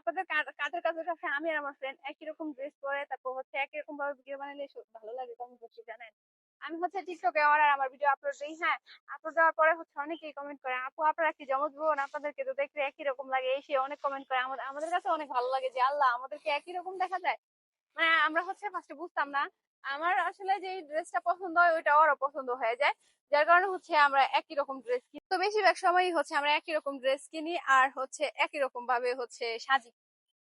আপনাদের কাদের কাদের কাছে আমি আর আমার ফ্রেন্ড একই রকম ড্রেস পরে, তারপর হচ্ছে একই রকম ভাবে ভিডিও বানালে ভালো লাগে কমেন্ট করতে জানেন। আমি হচ্ছে টিকটকে আমার আর আমার ভিডিও আপলোড দিই হ্যাঁ? আপলোড দেওয়ার পরে হচ্ছে অনেকেই কমেন্ট করে, আপু, আপনারা কি জমজ বোন? আপনাদেরকে তো দেখতে একই রকম লাগে। এসে অনেক কমেন্ট করে আমাদের আমাদের কাছে অনেক ভালো লাগে যে আল্লাহ, আমাদেরকে একই রকম দেখা যায়। মানে আমরা হচ্ছে ফার্স্টে বুঝতাম না আমার আসলে যে ড্রেসটা পছন্দ হয় ওইটা ওরও পছন্দ হয়ে যায়। যার কারণে হচ্ছে আমরা একই রকম ড্রেস কিনি। তো বেশিরভাগ সময়ই হচ্ছে আমরা একই রকম ড্রেস কিনি আর হচ্ছে একই রকম ভাবে হচ্ছে সাজি।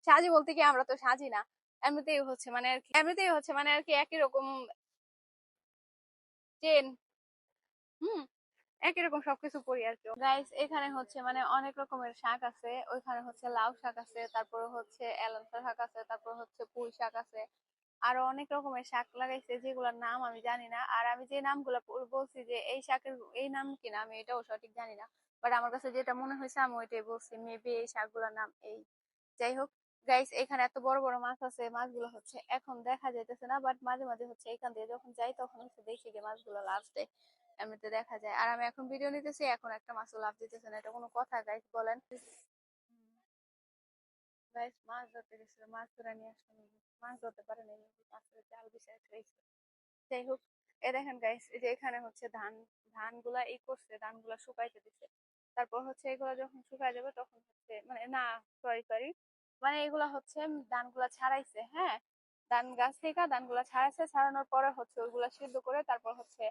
সাজি বলতে কি আমরা তো সাজি না। এমনিতেই হচ্ছে মানে আর কি, এমনিতেই হচ্ছে মানে আর কি একই রকম চেন হুম, একই রকম সবকিছু পরি আর কি। গাইস এখানে হচ্ছে মানে অনেক রকমের শাক আছে। ওইখানে হচ্ছে লাউ শাক আছে, তারপর হচ্ছে এলাঞ্চা শাক আছে, তারপর হচ্ছে পুঁই শাক আছে। আরও অনেক রকমের শাক লাগাইছে, যেগুলোর নাম আমি জানি না। আর আমি যে নামগুলো বল- বলছি যে এই শাকের এই নাম কিনা আমি এটাও সঠিক জানি না। বাট আমার কাছে যেটা মনে হয়েছে আমি ওইটাই বলছি মেবি এই শাকগুলোর নাম এই। যাই হোক গাইস এখানে এত বড় বড় মাছ আছে, মাছগুলো হচ্ছে এখন দেখা যাইতেছে না বাট মাঝে মাঝে হচ্ছে এখান দিয়ে যখন যাই তখন হচ্ছে দেখি যে মাছগুলো লাস্টে এমনিতে দেখা যায়। আর আমি এখন ভিডিও নিতেছি, এখন একটা মাছও লাভ দিতেছে না, এটা কোনো কথা গাইস বলেন। গাইস মাছ ধরতে গেছিল মাছ ধরে নিয়ে মাছ ধরতে পারে বিষয় যাই হোক এ দেখেন গাইস এই যে এখানে হচ্ছে ধান, ধানগুলা ই করছে, ধানগুলা শুকাইতে দিছে তারপর হচ্ছে এগুলা যখন শুকায় যাবে তখন হচ্ছে মানে না সরি সরি মানে এগুলা হচ্ছে ধানগুলা ছাড়াইছে হ্যাঁ? ধান গাছ থেকে ধানগুলা ছাড়াইছে, ছাড়ানোর পরে হচ্ছে ওইগুলা সিদ্ধ করে তারপর হচ্ছে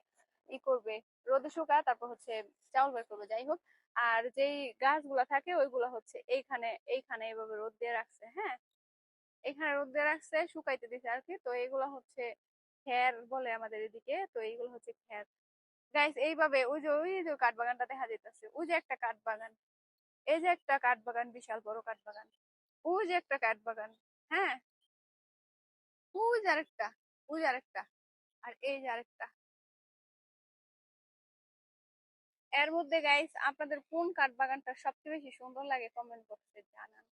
ই করবে, রোদে শুকায় তারপর হচ্ছে চাউল বের করবে, যাই হোক। আর যেই গাছগুলা থাকে ওইগুলা হচ্ছে এইখানে এইখানে এইভাবে রোদ দিয়ে রাখছে হ্যাঁ? এখানে রোদ দিয়ে রাখছে, শুকাইতে দিছে আর কি। তো এগুলা হচ্ছে খ্যার বলে আমাদের এদিকে, তো এইগুলো হচ্ছে খ্যার গাইস এইভাবে ওই যে ওই যে কাঠ বাগানটা দেখা যাইতেছে, ওই যে একটা কাঠ বাগান এই যে একটা কাঠ বাগান বিশাল বড় কাঠ বাগান ওই যে একটা কাঠ বাগান হ্যাঁ? ওই যে আরেকটা, ওই যে আরেকটা, আর এই যে আরেকটা। এর মধ্যে গাইস আপনাদের কোন কাঠ বাগানটা সবচেয়ে বেশি সুন্দর লাগে কমেন্ট বক্সে জানান।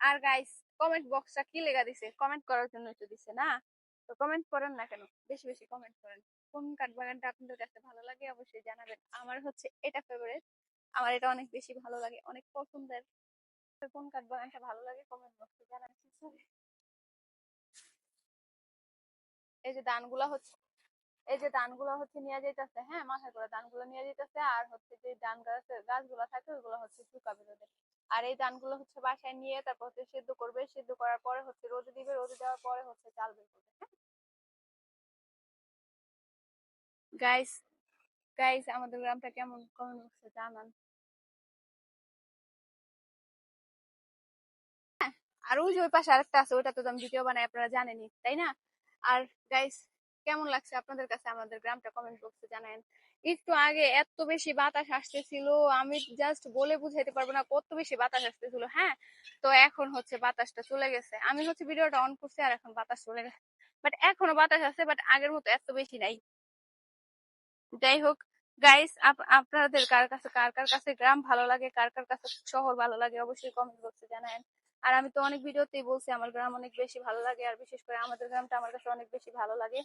আর গাইস কমেন্ট বক্সটা কি লেখা দিছে? কমেন্ট করার জন্য তো দিছে না? তো কমেন্ট করেন না কেন? বেশি বেশি কমেন্ট করেন। কোন কাঠ বাগানটা আপনাদের কাছে ভালো লাগে অবশ্যই জানাবেন। আমার হচ্ছে এটা ফেভারিট আমার এটা অনেক বেশি ভালো লাগে, অনেক পছন্দের। কোন কাঠ বাগানটা ভালো লাগে কমেন্ট বক্সে জানান। এই যে ধানগুলা হচ্ছে, এই যে ধানগুলো হচ্ছে নিয়ে যাইতেছে হ্যাঁ মাথায় করে ধানগুলো নিয়ে যাইতেছে, আর হচ্ছে যে ধান গাছ, গাছগুলো থাকে, ওইগুলো হচ্ছে শুকাবে রোদে। আর এই ধানগুলো হচ্ছে বাসায় নিয়ে তারপর হচ্ছে সিদ্ধ করবে, সিদ্ধ করার পরে হচ্ছে রোদে দিবে, রোদে দেওয়ার পরে হচ্ছে চাল বের করবে হ্যাঁ। গাইস গাইস আমাদের গ্রামটা কেমন কমেন্ট বক্সে জানান। আর ওই যে ওই পাশে আরেকটা আছে, ওইটা তো আমি ভিডিও বানাই আপনারা জানেনই, তাই না? আর গাইস কেমন লাগছে আপনাদের কাছে আমাদের গ্রামটা কমেন্ট বক্সে জানান একটু আগে এত বেশি বাতাস আসতেছিল, আমি জাস্ট বলে বুঝাইতে পারব না কত বেশি বাতাস আসতেছিল হ্যাঁ? তো এখন হচ্ছে বাতাসটা চলে গেছে। আমি হচ্ছে ভিডিওটা অন করছি আর এখন বাতাস চলে গেছে। বাট এখনও বাতাস আছে বাট আগের মতো এত বেশি নাই। যাই হোক গাইস আপনাদের কার কাছে, কার কার কাছে গ্রাম ভালো লাগে, কার কার কাছে শহর ভালো লাগে, অবশ্যই কমেন্ট বক্সে জানান আর আমি তো অনেক ভিডিওতেই বলছি, আমার গ্রাম অনেক বেশি ভালো লাগে, আর বিশেষ করে আমাদের গ্রামটা আমার কাছে অনেক বেশি ভালো লাগে।